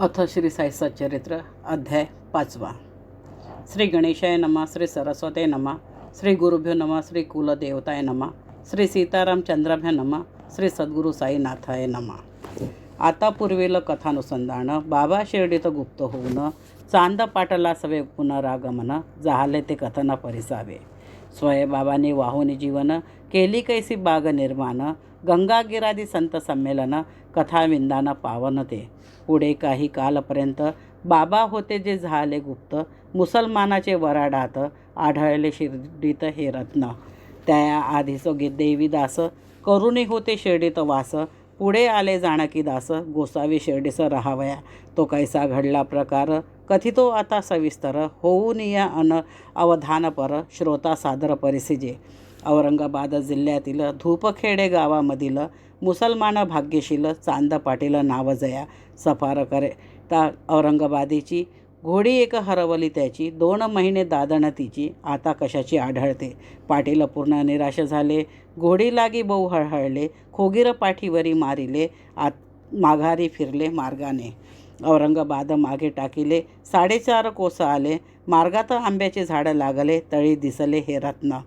अथ श्री साई सच्चरित्र अध्याय पाचवा. श्री गणेशाय नमा श्री सरस्वते नमा श्री गुरुभ्यो नमा श्री कुलदेवताय नमा श्री सीताराम चंद्राभ्य नमा श्री सद्गुरू साईनाथाय नमा. आता पूर्वील कथानुसंधान बाबा शिर्डीत गुप्त होऊन चांद पाटला सवे पुनरागमन जाहले ते कथना परिसावे. स्वयंबाबांनी वाहुनी जीवन केली कैसी बाग निर्माण गंगागिरादी संत संमेलन कथाविंदांना पावन ते. पुढे काही कालपर्यंत बाबा होते जे झाले गुप्त मुसलमानाचे वराडात आढळले शिर्डीत हे रत्न. त्याआधीच देवीदास करुणी होते शिर्डीत वास. पुढे आले जाणकीदास गोसावी शिर्डीस राहावया. तो कैसा घडला प्रकार? कथितो आता सविस्तर. होऊन या अन अवधानपर श्रोता सादर परिसिजे औरंगाबाद जिल्ह्यातील धूपखेडे गावामधील मुसलमान भाग्यशील चांद पाटील नावजया सफार करे. ता औरंगाबादीची घोडी एक हरवली त्याची दोन महिने दादण तिची आता कशाची आढळते? पाटील पूर्ण निराश झाले घोडी लागी बहु हळहळले खोगीर पाठीवरी मारिले आत माघारी फिरले मार्गाने. औरंगाबाद मागे टाकिले साडेचार कोस आले मार्गात आंब्याचे झाडं लागले तळी दिसले हे रत्न.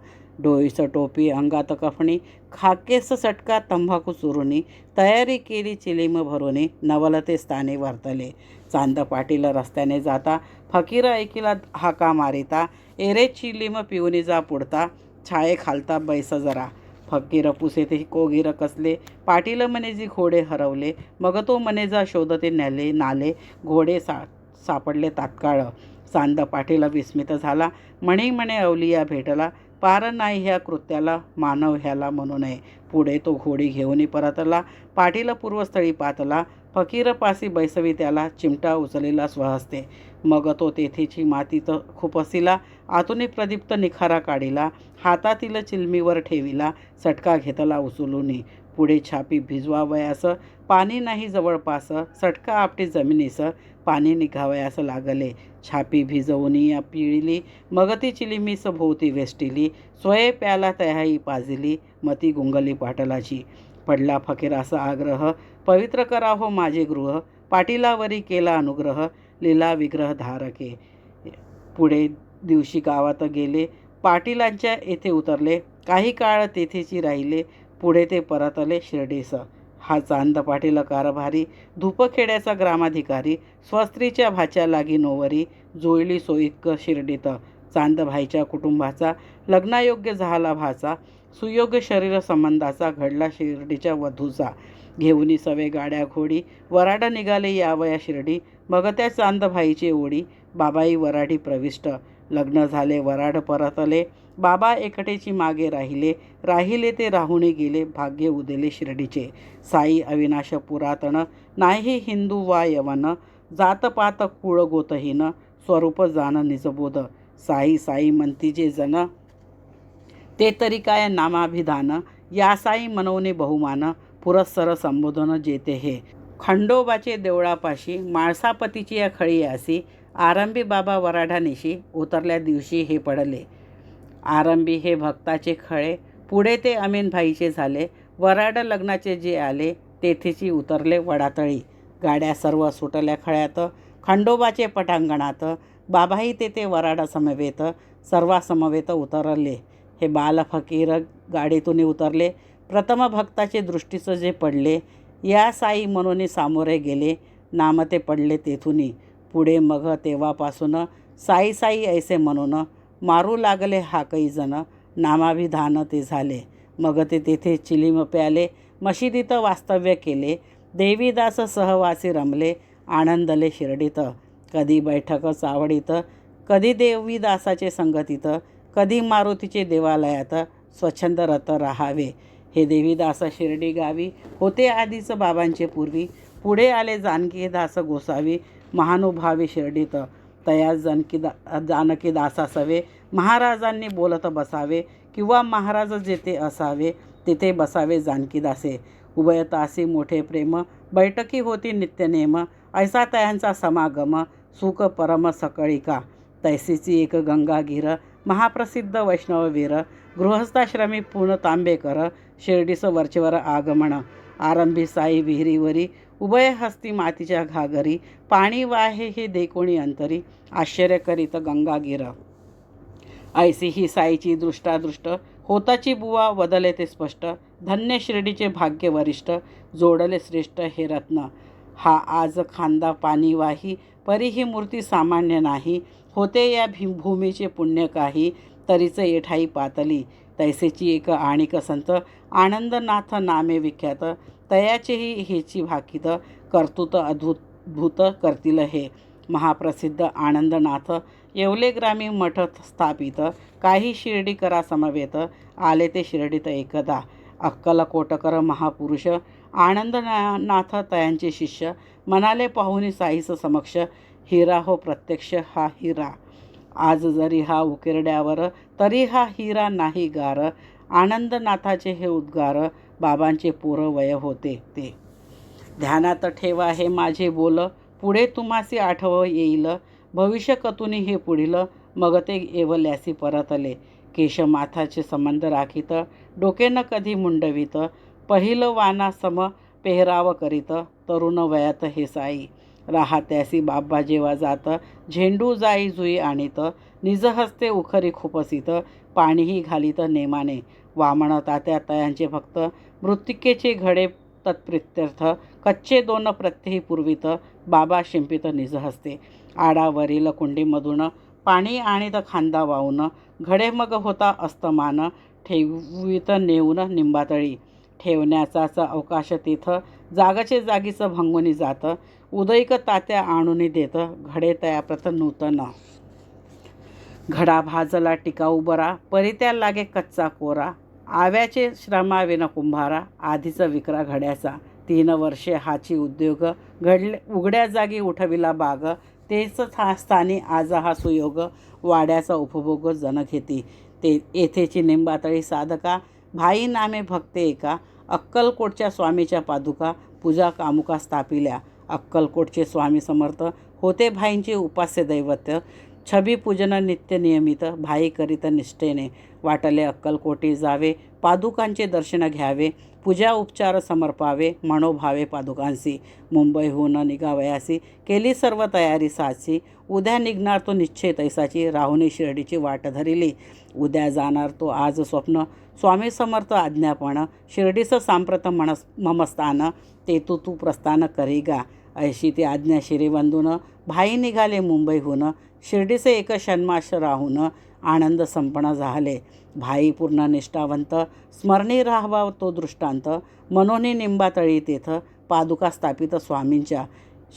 डोईस टोपी अंगात कफणी खाकेस सटका तंबाखू चुरुनी तयारी केली चिलीम भरुनी नवलते स्थाने वर्तले. चांद पाटील रस्त्याने जाता फकीर ऐकिला हाका मारिता एरे चिलीम पिऊनी जा पुडता छाये खालता बैस जरा. फकीर पुसे ते कोगीर कसले पाटील म्हणे जी घोडे हरवले मग तो म्हणे जा शोधते नेले नाले घोडे सा सापडले तात्काळ. चांद पाटील विस्मित झाला म्हणे म्हणे अवलिया भेटला पार नाही ह्या कृत्याला मानव ह्याला म्हणू नये. पुढे तो घोडी घेऊन परतला पाटील पूर्वस्थळी पातला फकीरपासी बैसवी त्याला चिमटा उचलेला स्वहस्ते. मग तो तेथेची मातीत खुपसिला आतुनी प्रदीप्त निखारा काढिला हातातील चिलमीवर ठेविला सटका घेतला उचलूनी पुढे छापी भिजवावयास पाणी नाही जवळपास सटका आपटी जमिनीस पाणी निघावयास लागले. छापी भिजवूनी या पिळली मग ती चिलिमीस भोवती वेष्टिली स्वये प्याला तयाही पाजिली मती गुंगली पाटलाची. पडला फकीराचा आग्रह पवित्र करा हो माझे गृह पाटीलावरी केला अनुग्रह लीला विग्रह धारके. पुढे दिवशी गावात गेले. पाटीलांच्या येथे उतरले. काही काळ तेथेची राहिले. पुढे ते परत आले शिर्डीस हा चांद पाटील कारभारी धुपखेड्याचा ग्रामाधिकारी स्वस्त्रीच्या भाच्या लागी नोवरी जुळली सोयीतक शिर्डीत. चांदभाईच्या कुटुंबाचा लग्नायोग्य झाला भाचा सुयोग्य शरीर संबंधाचा घडला शिर्डीच्या वधूचा. घेऊनी सवे गाड्या घोडी वराडा निघाले यावया शिर्डी. मग त्या चांदभाईची ओढी बाबाई वराडी प्रविष्ट. लग्न झाले वराड परतले बाबा एकटेची मागे राहिले. राहिले ते राहुणे गेले भाग्य उदेले शिर्डीचे. साई अविनाश पुरातन नाही हिंदू वा यवन जातपात कुळगोतहीन स्वरूप जाण निजबोध. साई साई म्हणतीचे जन ते तरी काय नामाभिधान? या साई मनवणे बहुमान पुरस्सर संबोधन जेते हे. खंडोबाचे देवळापाशी माळसापतीची या खळी असी आरंभी बाबा वराढानिशी उतरल्या दिवशी हे पडले. आरंभी हे भक्ताचे खळे पुढे ते अमीनभाईचे झाले. वराड लग्नाचे जे आले तेथेची उतरले वडातळी. गाड्या सर्व सुटल्या खळ्यात खंडोबाचे पटांगणात बाबाही तेथे वराडासमवेत सर्वासमवेत उतरले. हे बाल फकीर गाडीतून उतरले. प्रथम भक्ताचे दृष्टीचं जे पडले या साई म्हणून सामोरे गेले. नाम ते पडले तेथुनी पुढे मग तेव्हापासून साई साई ऐसे म्हणून मारू लागले हा काही जण. नामाभिधान ते झाले. मग ते तेथे चिलीम प्याले मशिदीत वास्तव्य केले. देवीदास सहवासी रमले आनंदले शिर्डीत. कधी बैठक चावडीत कधी देवीदासाचे संगतीत कधी मारुतीचे देवालयात स्वच्छंदरत राहावे. हे देवीदास शिर्डी गावी होते आधीच बाबांचे पूर्वी. पुढे आले जानकीदास गोसावी महानुभावी शिर्डीत तया जानकी दा जानकी महाराजांनी बोलत बसावे किंवा महाराज जेथे असावे तिथे बसावे जानकीदासे उभयतासी मोठे प्रेम बैठकी होती नित्यनेम ऐसा तयांचा समागम सुख परम सकळिका. तैसीची एक गंगागीर महाप्रसिद्ध वैष्णववीर गृहस्थाश्रमी पूर्ण तांबेकर शिर्डीस वरचेवर आगमन. आरंभी साई विहिरीवरी उभय हस्ती मातीच्या घागरी पाणी वाहे हे देकोणी अंतरी आश्चर्य करीत गंगागीर ऐसी ही साईची दृष्टादृष्ट होताची बुवा वदले ते स्पष्ट धन्य शिर्डीचे भाग्य वरिष्ठ जोडले श्रेष्ठ हे रत्न. हा आज खांदा पाणी वाही परी ही मूर्ती सामान्य नाही होते या भी भूमीचे पुण्य काही तरीच येठाई पातली. तैसेची एक आणिक संत आनंदनाथ नामे विख्यात तयाचेही हेची भाकित कर्तृत अद्भुत करतील हे. महाप्रसिद्ध आनंदनाथ येवले ग्रामी मठ स्थापित. काही शिर्डी करा समवेत. आले ते शिर्डीत एकदा. अक्कलकोटकर महापुरुष आनंदनाथ तयांचे शिष्य म्हणाले पाहुणी साईस समक्ष हिरा हो प्रत्यक्ष हा हिरा. आज जरी हा उकिरड्यावर तरी हा हिरा नाही गार. आनंदनाथाचे हे उद्गार बाबांचे वय होते ते. ध्यानात ठेवा हे माझे बोल पुढे तुम्हासी आठव येईल. भविष्य कतुनी हे पुढील मग ते येवल्यासी परतले. केशमाथाचे संबंध राखीत डोके न कधी मुंडवीत. पहिलं वाना सम पेहराव करीत तरुण वयात हे साई. राहत्यासी बाबा जेव्हा जात झेंडू जाई जुई आणीत. निजहस्ते उखरी खुपसीत पाणीही घालीत नेमाने. वामन तात्या तयांचे भक्त मृत्तिकेचे घडे तत्प्रित्यर्थ कच्चे दोन प्रत्ययी पूर्वीत बाबा शिंपित निजहस्ते आडावरील कुंडीमधून पाणी आणि द खांदा वाहून घडे मग होता अस्तमान ठेवीत नेऊन निंबातळी. ठेवण्याचाच अवकाश तिथं जागचे जागीचं भंगुनी जात उदयक तात्या आणून देत घडे तयाप्रत नूतन. घडा भाजला टिकाऊ बरा परित्या लागे कच्चा कोरा आव्याचे श्रमाविना कुंभारा आधीचा विक्रा घड्याचा तीन वर्षे हाची उद्योग घडले उघड्या जागी उठविला बाग तेच हा स्थानी आज हा सुयोग वाड्याचा उपभोग जन घेती ते येथेची निंबातळी साधका भाई नामे भक्ते एका अक्कलकोटच्या स्वामीच्या पादुका पूजा कामुका स्थापिल्या. अक्कलकोटचे स्वामी समर्थ होते भाईंचे उपास्य दैवत्य छबी पूजन नित्य नियमित भाई करीत निष्ठेने वाटले अक्कलकोटी जावे पादुकांचे दर्शन घ्यावे पूजा उपचार समर्पावे मनोभावे पादुकांसी मुंबईहून निघावयासी केली सर्व तयारी साची उद्या निघणार तो निश्चय तैसाची राहुने शिर्डीची वाट धरिली उद्या जाणार तो आज स्वप्न स्वामी समर्थ आज्ञापण शिर्डीचं सांप्रत मनस ममस्तान ते तू तू प्रस्थान करी गा ऐशी ती आज्ञा शिरीबंधून भाई निघाले मुंबईहून शिर्डीचे एक शन्माश राहून आनंद संपन्न झाले. भाई पूर्ण निष्ठावंत स्मरणी राहावा तो दृष्टांत. मनोनी निंबातळी तेथ पादुका स्थापित स्वामींच्या.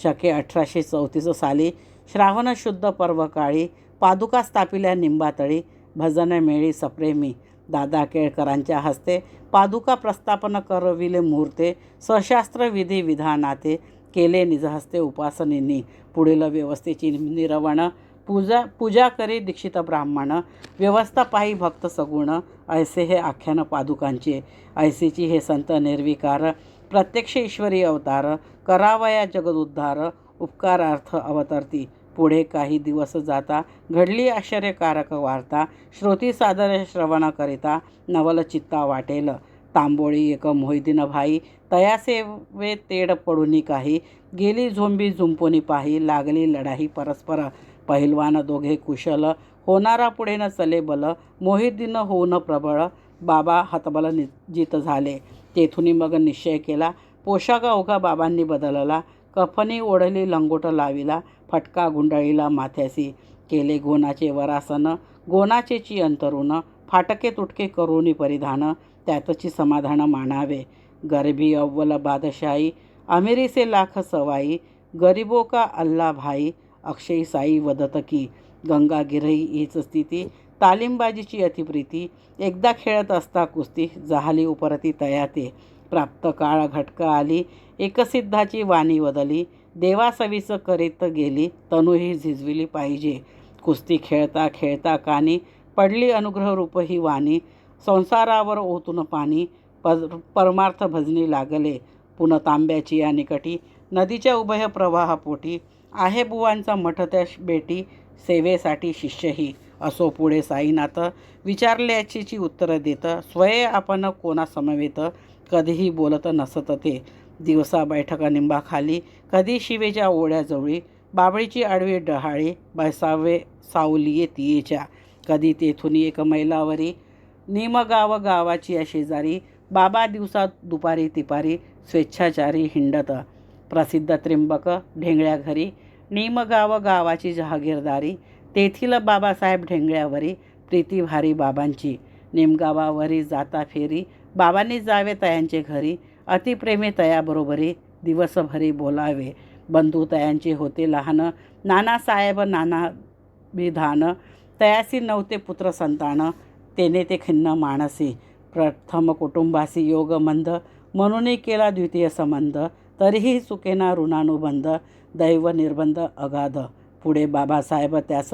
शके अठराशे चौतीस साली श्रावण शुद्ध पर्वकाळी पादुका स्थापिल्या निंबातळी भजन मेळी सप्रेमी. दादा केळकरांच्या हस्ते पादुका प्रस्थापन करविले मुहूर्ते सशास्त्र विधी विधानाते केले निजहस्ते उपासनेनी. पुढील व्यवस्थेची निरवणं पूजा पूजा करी दीक्षित ब्राह्मण व्यवस्था पायी भक्त सगुण ऐसे हे आख्यान पादुकांचे ऐसेची हे संत निर्विकार प्रत्यक्ष ईश्वरी अवतार करावया जगदुद्धार उपकारार्थ अवतरती पुढे काही दिवस जाता घडली आश्चर्यकारक वार्ता श्रोती सादर श्रवणाकरिता नवल चित्ता वाटेल तांबोळी एक मोहिदीन भाई तयासेवे तेड पडूनी काही गेली झोंबी झुंपोनी पाही लागली लढाई परस्पर पहिलवान दोघे कुशल होणारा पुढे न चले बल मोहिदीन होऊन प्रबळ बाबा हतबल जित झाले. तेथून मग निश्चय केला पोशाख अवघा बाबांनी बदलला कफनी ओढली लंगोट लाविला फटका गुंडाळीला माथ्यासी केले गोनाचे वरासन गोनाचेची अंतरुण फाटके तुटके करुणी परिधान त्यातची समाधान मानावे. गरबी अव्वल बादशाही अमेरीसे लाख सवाई गरीबो का अल्ला भाई अक्षय साई वदत की गंगा गिरही हीच स्थिती तालीमबाजीची अतिप्रीती. एकदा खेळत असता कुस्ती जहाली उपरती तयाते. प्राप्त काळ घटका आली एकसिद्धाची वाणी वदली देवासवीचं करीत गेली तनुही झिजविली पाहिजे. कुस्ती खेळता खेळता कानी पडली अनुग्रहरूप ही वाणी. संसारावर ओतून पाणी प परमार्थ भजनी लागले. पुन तांब्याची या निकटी नदीच्या उभय प्रवाहापोटी आहे बुवांचा मठ त्या बेटी सेवेसाठी शिष्यही असो पुढे साईनाथ विचारल्याचीची उत्तरं देत स्वय आपण कोणासमवेत कधीही बोलत नसत ते. दिवसा बैठका निंबाखाली कधी शिवेच्या ओढ्याजवळी बाबळीची आडवी डहाळी बैसावे सावलीये तियेच्या कधी तेथून एक मैलावरी निमगाव गावाची या शेजारी बाबा दिवसा दुपारी तिपारी स्वेच्छाचारी हिंडत. प्रसिद्ध त्रिंबक ढेंगळ्या घरी निमगाव गावाची जहागीरदारी तेथील बाबासाहेब ढेंगळ्यावरी प्रीतीभारी बाबांची. निमगावावरी जाता फेरी बाबांनी जावे तयांचे घरी अतिप्रेमी तयाबरोबरी दिवसभरी बोलावे. बंधू तयांचे होते लहान नानासाहेब नाना विधान तयासी नव्हते पुत्र संतान तेने ते खिन्न मानसी प्रथम कुटुंबासी योगमंद म्हणूनही केला द्वितीय संबंध तरीही चुकेना ऋणानुबंध दैव निर्बंध अगाध. पुढे बाबासाहेब त्यास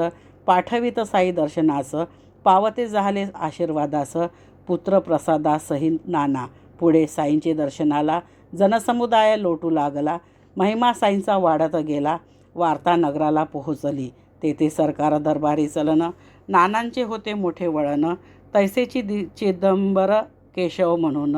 पाठवित साई दर्शनास पावते झाले आशीर्वादास पुत्र प्रसादासही नाना. पुढे साईंचे दर्शनाला जनसमुदाय लोटू लागला. महिमा साईंचा वाढत गेला. वार्ता नगराला पोहोचली. तेथे सरकार दरबारी चलन नानांचे होते मोठे वळण. तैसेची दि चिदंबर केशव म्हणून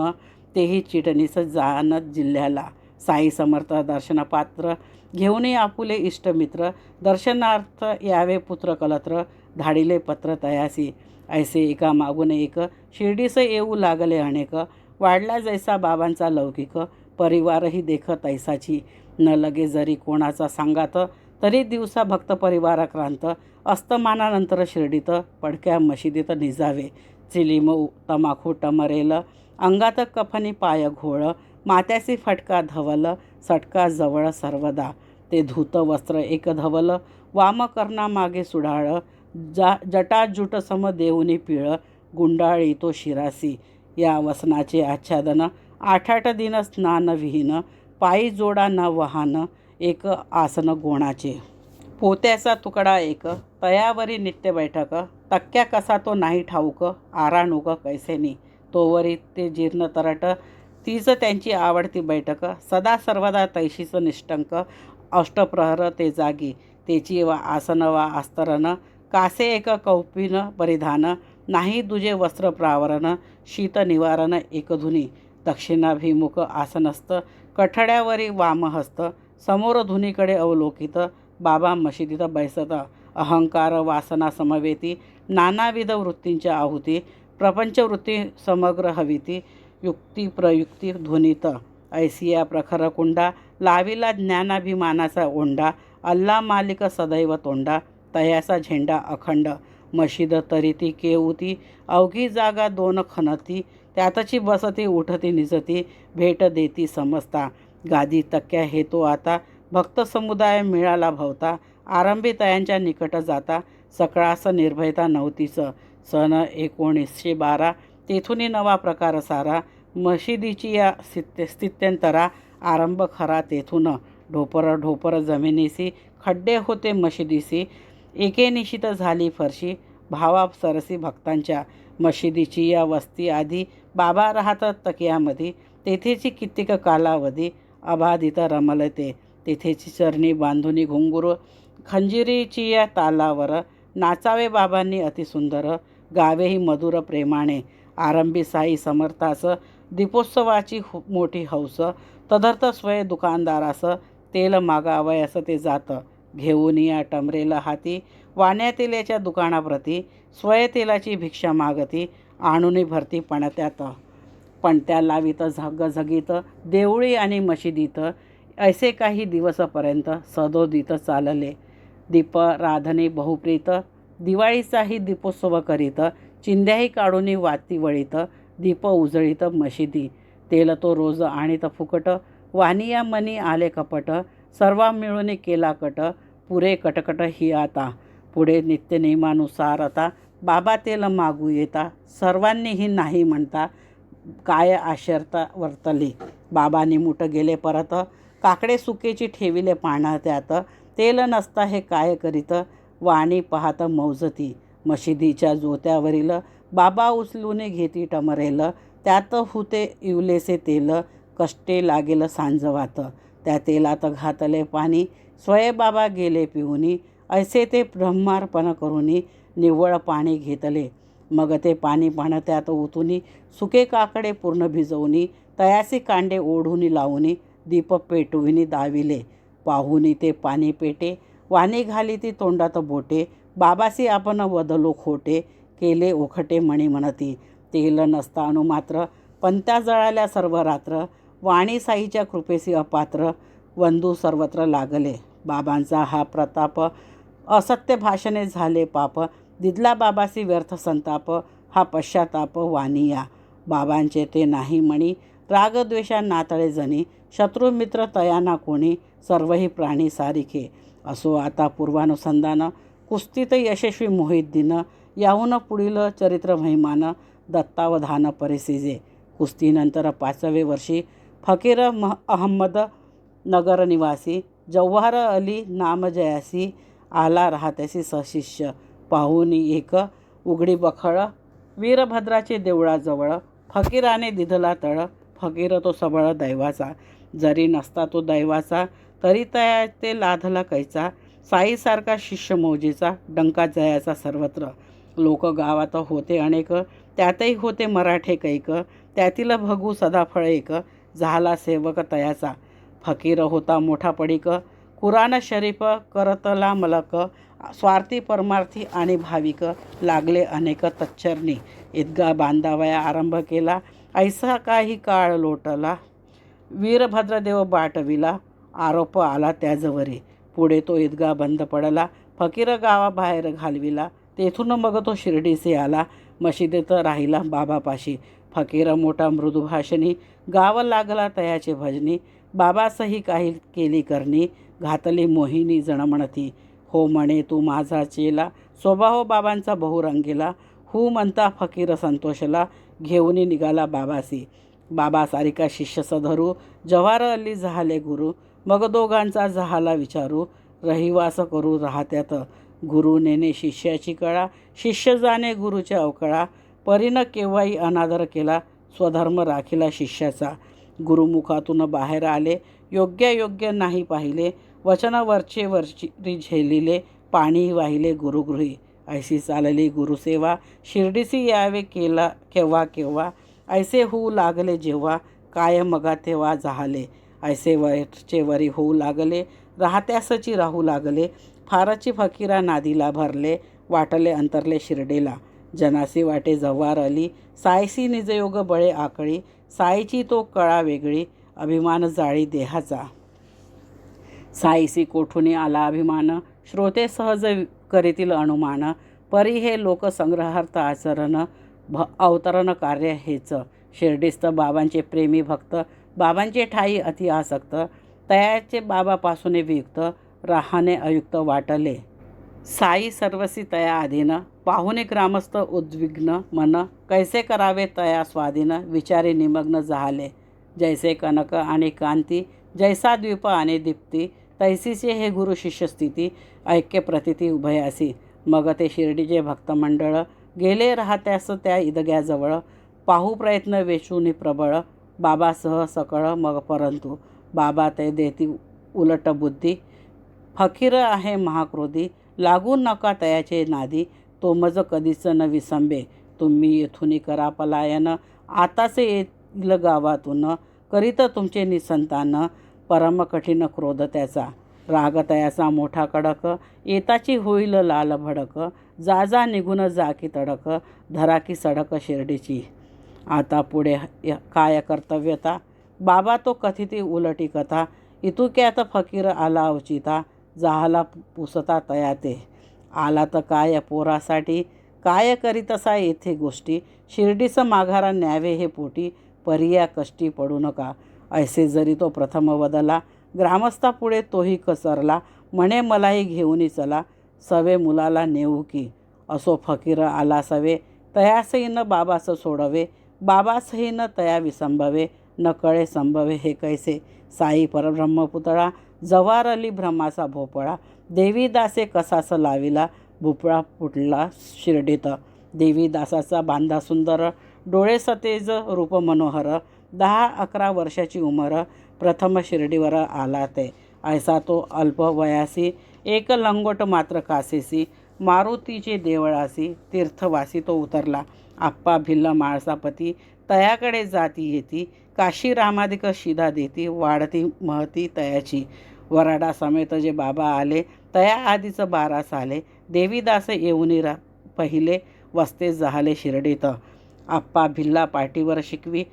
तेही चिटणीस जानत जिल्ह्याला. साई समर्थ दर्शनपात्र घेऊन आपुले इष्टमित्र दर्शनार्थ यावे पुत्र कलत्र धाडिले पत्र तयासी. ऐसे एका मागून एक शिर्डीस येऊ लागले अनेक वाढला जैसा बाबांचा लौकिक परिवारही देख तैसाची. न लगे जरी कोणाचा सांगात तरी दिवसा भक्त परिवाराक्रांत अस्तमानानंतर शिर्डीत पडक्या मशिदीत निजावे. चिलीम तमाखू टमरेल अंगात कफनी पाय घोळ मात्यासी फटका धवल सटका जवळ सर्वदा. ते धूत वस्त्र एक धवल वामकर्णा मागे जा जटाजूट सम देऊनी पिळ गुंडाळी तो शिरासी. या वसनाचे आच्छादन आठ आठ दिन स्नान विहीन पायी जोडा न वाहन एक आसन गोणाचे. पोत्याचा तुकडा एक तयावरी नित्य बैठक तक्क्या कसा तो नाही ठाऊक आराणूक कैसेनी. तोवरी ते जीर्ण तरट तीच त्यांची आवडती बैठक सदा सर्वदा तैशीचं निष्टंक अष्टप्रहर ते जागी तेची वा आसन वा आस्तरण कासे एक कौपिन परिधान नाही दुजे वस्त्र प्रावरण शीत निवारण एकधुनी दक्षिणाभिमुख आसनस्त कठड्यावरी वामहस्त समोर धुनीकडे अवलोकित बाबा मशिदीत बैसत अहंकार वासना समवेती नानाविध वृत्तींच्या आहुती प्रपंचवृत्ती समग्र हविती युक्ती प्रयुक्ती ध्वनित ऐसिया प्रखर कुंडा लाविला ज्ञानाभिमानाचा ओंडा अल्ला मालिक सदैव तोंडा तयाचा झेंडा अखंड. मशिद तरीती केवती अवघी जागा दोन खनती त्यातची बसती उठती निजती भेट देती समजता गादी तक्क्या हेतो आता भक्त समुदाय मिळाला भवता आरंभी तयांच्या निकट जाता सकळास निर्भयता नव्हतीचं. सन एकोणीसशे बारा तेथूनही नवा प्रकार सारा मशिदीची या स्थित्य स्थित्यंतरा आरंभ खरा तेथून ढोपर ढोपर जमिनीसी खड्डे होते मशिदीसी. एके निशित झाली फरशी भावा सरसी भक्तांच्या मशिदीची या वस्ती आधी बाबा राहत तकियामध्ये तेथेची कित्येक कालावधी अबाधित रमलते. तेथेची चरणी बांधुनी घुंगुर खंजिरीची या तालावर नाचावे बाबांनी अतिसुंदर गावेही मधुर प्रेमाने. आरंभी साई समर्थास दीपोत्सवाची मोठी हौस तदर्थ स्वय असं तेल मागावयास ते जातं. घेऊन या टमरेला हाती वाण्या तेलाच्या दुकानाप्रती स्वय तेलाची भिक्षा मागती आणून भरती पणत्यात. पणत्या लावीत झगझगीत देवळी आणि मशिदीत ऐसे काही दिवसपर्यंत सदोदित चालले. दीप राधने बहुप्रीत दिवाळीचाही दीपोत्सव करीत चिंध्याही काढून वाती वळीत दीप उजळीत मशिदी. तेल तो रोज आणीत फुकट वानिया मनी आले कपट सर्वा मिळून केला कट पुरे कटकट ही आता. पुढे नित्यनियमानुसार आता बाबा तेल मागू येता सर्वांनीही नाही म्हणता काय आशर्ता वर्तली. बाबांनी मुठ गेले परत काकडे सुकेची ठेविले पाना त्यात तेल नसता हे काय करीत वाणी पाहत मौजती. मशिदीच्या जोत्यावरील बाबा उचलून घेती टमरेल त्यात हुते इवलेसे तेल कष्टे लागेल सांजवात. त्या तेलात घातले पाणी स्वयंबाबा गेले पिऊनी. ऐसे ते ब्रह्मार्पण करूनी निव्वळ पाणी घेतले. मग ते पाणी पाहणं त्यात ओतूनी सुके काकडे पूर्ण भिजवूनी तयासी कांडे ओढूनी लावूनी दीप पेटविनी दाविले. पाहुनी ते पाणी पेटे वाणी घाली ती तोंडात बोटे. बाबासी आपण वदलो खोटे केले ओखटे मणी म्हणती. तेल नसता अनु मात्र पंत्या जळाल्या सर्व रात्र. वाणी साईच्या कृपेसी अपात्र वंदू सर्वत्र लागले. बाबांचा हा प्रताप असत्य भाषणे झाले पाप. दिदला बाबासी व्यर्थ संताप. हा पश्चाताप वानिया. बाबांचे ते नाही म्हणी. रागद्वेषा नातळे जणी. शत्रुमित्र तयाना कोणी. सर्वही प्राणी सारिखे. असो आता पूर्वानुसंधानं. कुस्तीत यशस्वी मोहित दिन. याहून पुढील चरित्र महिमानं दत्तावधान परिसिजे कुस्तीनंतर पाचवे वर्षी फकीर मह अहमद नगर निवासी जव्हार अली नामजयासी आला राहत्यासी सशिष्य. पाहुनी एक उघडी बखळ वीरभद्राचे देवळाजवळ फकीराने दिधला तळ. फकीर तो सबळ दैवाचा. जरी नसता तो दैवाचा तरी तया ते लाधला कैचा. साईसारखा शिष्य मौजेचा डंका जयाचा सर्वत्र. लोक गावात होते अनेक त्यातही होते मराठे कैक त्यातील भगू सदाफळ एक झाला सेवक तयाचा. फकीर होता मोठा पडिक कुराण शरीफ करतला मलक स्वार्थी परमार्थी आणि भाविक लागले अनेक तच्चरणी. ईदगा बांधावया आरंभ केला ऐसा काही काळ लोटला. वीरभद्रदेव बाटविला आरोप आला त्याजवरी. पुढे तो ईदगा बंद पडला फकीर गावाबाहेर घालविला. तेथून मग तो शिर्डीसे आला. मशिदीत राहिला बाबापाशी. फकीर मोठा मृदुभाषणी गाव लागला तयाचे भजनी बाबासही काही केली करणी घातली मोहिनी जणमणती. हो म्हणे तू माझा चेला स्वभाव बाबांचा बहुरंगीला हू म्हणता फकीर संतोषला घेऊन निघाला बाबासी. बाबा सारिका शिष्य सधरू जव्हार अल्ली झाले गुरु मग दोघांचा झाला विचारू रहिवास करू राहत्यात. गुरु नेणे शिष्याची कळा शिष्य जाणे गुरुच्या अवकळा परीनं केव्हाही अनादर केला स्वधर्म राखिला शिष्याचा. गुरुमुखातून बाहेर आले योग्य योग्य नाही पाहिले वचनावरचे वरची झेलिले पाणी वाहिले गुरुगृही. ऐशी चालली गुरुसेवा शिर्डीसी यावे केला केव्हा केव्हा ऐसे होऊ लागले जेव्हा काय मगा तेव्हा झाले ऐसे वरचे वरी होऊ लागले राहत्यासची राहू लागले. फारची फकीरा नादीला भरले वाटले अंतरले शिर्डीला. जनासी वाटे जव्हार आली सायसी निजयोग बळे आकळी साईची तो कळा वेगळी अभिमान जाळी देहाचा. साईसी कोठून आला अभिमान? श्रोते सहज करीतील अनुमान. परी हे लोकसंग्रहार्थ आचरण भ अवतरण कार्य हेच. शिर्डीस्त बाबांचे प्रेमी भक्त बाबांचे ठाई अति आसक्त तयाचे बाबापासून वियुक्त राहाने अयुक्त वाटले. साई सर्वसी तया आधीन पाहुणे ग्रामस्थ उद्विग्न मन कैसे करावे तया स्वाधीन विचारे निमग्न झाले. जैसे कनक आणि कांती जैसा द्वीप आणि दीप्ती तैसीचे हे गुरु शिष्य स्थिती ऐक्य प्रतिती उभयासी मग ते शिर्डीचे भक्तमंडळ गेले राहत्यास त्या इदग्याजवळ पाहू प्रयत्न वेचूनी प्रबळ बाबासह सकळ मग परंतु बाबा ते देती उलट बुद्धी. फकीर आहे महाक्रोधी लागू नका तयाचे नादी. तो मज कधीच न विसंबे. तुम्ही येथून करा पलायन. आताच येईल गावातून. करीत तुमचे निसंतान. परम कठीण क्रोध त्याचा. राग तयाचा मोठा कडक. येताची होईल लाल भडक. जा जा निघून जा की तडक. धरा की सडक शिर्डीची. आता पुढे काय कर्तव्यता? बाबा तो कथिती उलटी कथा इतुक्यात फकीर आला अवचिता जाहला पुसता तयाते. आला तर काय पोरासाठी? काय करीतसा येथे गोष्टी? शिर्डीचं माघारा न्यावे हे पोटी पर्या कष्टी पडू नका. ऐसे जरी तो प्रथम वदला ग्रामस्थापुढे तोही कसरला म्हणे मलाही घेऊनही चला सवे मुलाला नेऊ की. असो फकीर आला सवे तयासही न सोडवे बाबासही न तया विसंभवे न कळे संभवे हे कैसे? साई परब्रह्मपुतळा जवार अली ब्रह्माचा भोपळा देवीदासे कसास लाविला भोपळा फुटला शिर्डीत. देवीदासाचा बांधा सुंदर डोळे सतेज रूप मनोहर दहा अकरा वर्षाची उमर प्रथम शिर्डीवर आला ते. ऐसा तो अल्प वयासी एक लंगोट मात्र कासेसी मारुतीचे देवळासी तीर्थवासी तो उतरला. आप्पा भिल्ल माळसापती तयाकडे जाती येती काशी रामाधिक शिदा देती वाढती महती तयाची. वराडा समेत जे बाबा आले तया आधीचं बारास आले. देवीदास येऊनी रा पहिले वस्ते झाले शिर्डीत. आप्पा भिल्ला पाठीवर शिकवी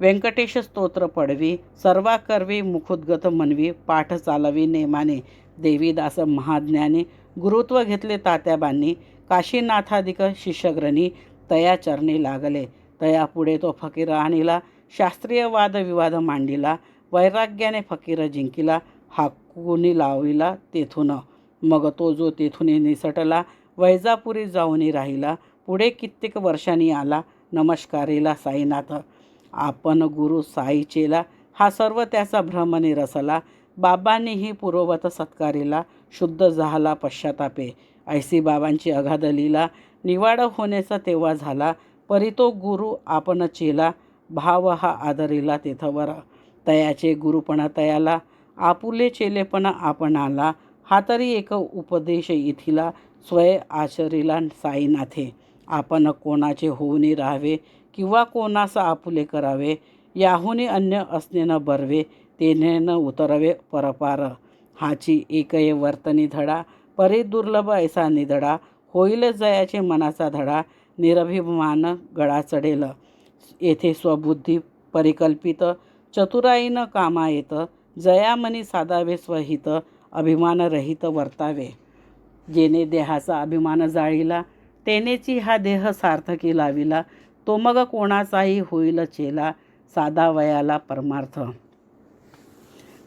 व्यंकटेश स्तोत्र पडवी सर्वा करवी मुखोद्गत मनवी पाठ चालवी नेमाने. देवीदास महाज्ञानी गुरुत्व घेतले तात्याबांनी काशीनाथाधिक शिष्यग्रणी तया चरणी लागले. तया पुढे तो फकीर आणिला शास्त्रीय वादविवाद मांडिला वैराग्याने फकीर जिंकिला हाकुनी लाविला तेथून. मग तो जो तेथून निसटला वैजापुरी जाऊनी राहिला. पुढे कित्येक वर्षांनी आला नमस्कारीला साईनाथ. आपण गुरु साईचेला हा सर्व त्याचा भ्रम निरसला. बाबांनीही पूर्ववत सत्कारीला शुद्ध झाला पश्चातापे. ऐसी बाबांची अगाधलीला निवाड होण्याचा तेव्हा झाला परी तो गुरु आपण चेला भाव हा आदरीला तेथवर. तयाचे गुरुपणा तयाला आपुले चेलेपणा आपणाला. हा तरी एक उपदेश इथिला स्वय आचरीला साईनाथे. आपण कोणाचे होऊनी राहावे किंवा कोणास आपुले करावे याहून अन्य असणे न बरवे तेने न उतरवे परपार. हाची एकये वर्तनी धडा परी दुर्लभ ऐसा निधडा होईल जयाचे मनाचा धडा निरभिमान गळा चढेल येथे स्वबुद्धी परिकल्पित चतुराईनं कामा येतं जयामनी साधावे स्वहित अभिमानरहित वर्तावे. जेने देहाचा अभिमान जाळीला तेनेची हा देह सार्थकी लाविला तो मग कोणाचाही होईल चेला साधा वयाला परमार्थ.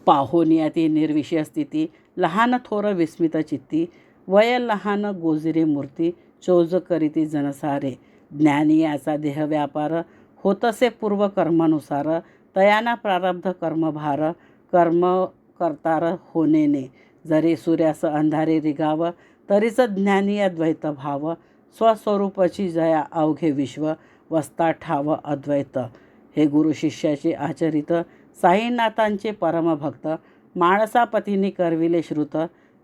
पाहोनियाती निर्विषय स्थिती लहान थोर विस्मित चित्ती वय लहान गोजिरे मूर्ती चोज करीती जनसारे. ज्ञानी याचा देहव्यापार होतसे पूर्व कर्मानुसार तयाना प्रारब्ध कर्मभार कर्म करतार होणेने जरी सूर्यास अंधारे रिगाव तरीच ज्ञानी अद्वैत भाव स्वस्वरूपाची जया अवघे विश्व वस्ता ठाव अद्वैत. हे गुरु शिष्याचे आचरित साईनाथांचे परमभक्त माणसापतीने करविले श्रुत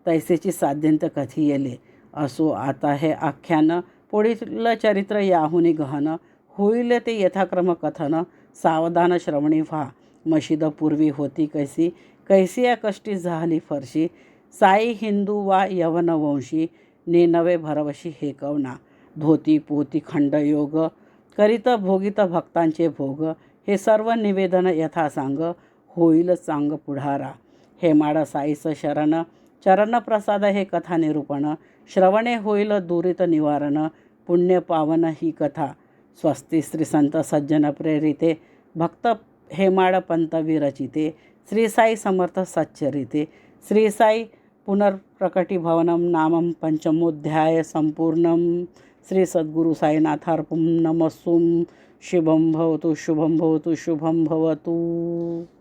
तैसेची साध्यंत कथी येले? असो आता हे आख्यान पुढील चरित्र याहुनी गहन होईल ते यथाक्रम कथन सावधान श्रवणी व्हा. मशिद पूर्वी होती कैसी कैसी या कष्टी झाली फरशी? साई हिंदू वा यवनवंशी नेनवे भरवशी हे कवना? धोती पोती खंडयोग करीत भोगित भक्तांचे भोग हे सर्व निवेदन यथा सांग होईल चांग पुढारा. हे माड साईस शरण चरणप्रसाद हे कथा निरूपण श्रवणे होईल दुरित निवारण. पुण्य पावन ही कथा. स्वस्ती श्री संत सज्जन प्रेरिते. भक्त हेमाड पंत विरचिते. श्री साई समर्थ सच्चरिते. श्री साई पुनर्प्रकटीभवनं नामं पञ्चमोऽध्याय सम्पूर्णं श्री सद्गुरु साईनाथार्पं नमस्सुं. शुभं भवतु शुभं भवतु शुभं भवतु.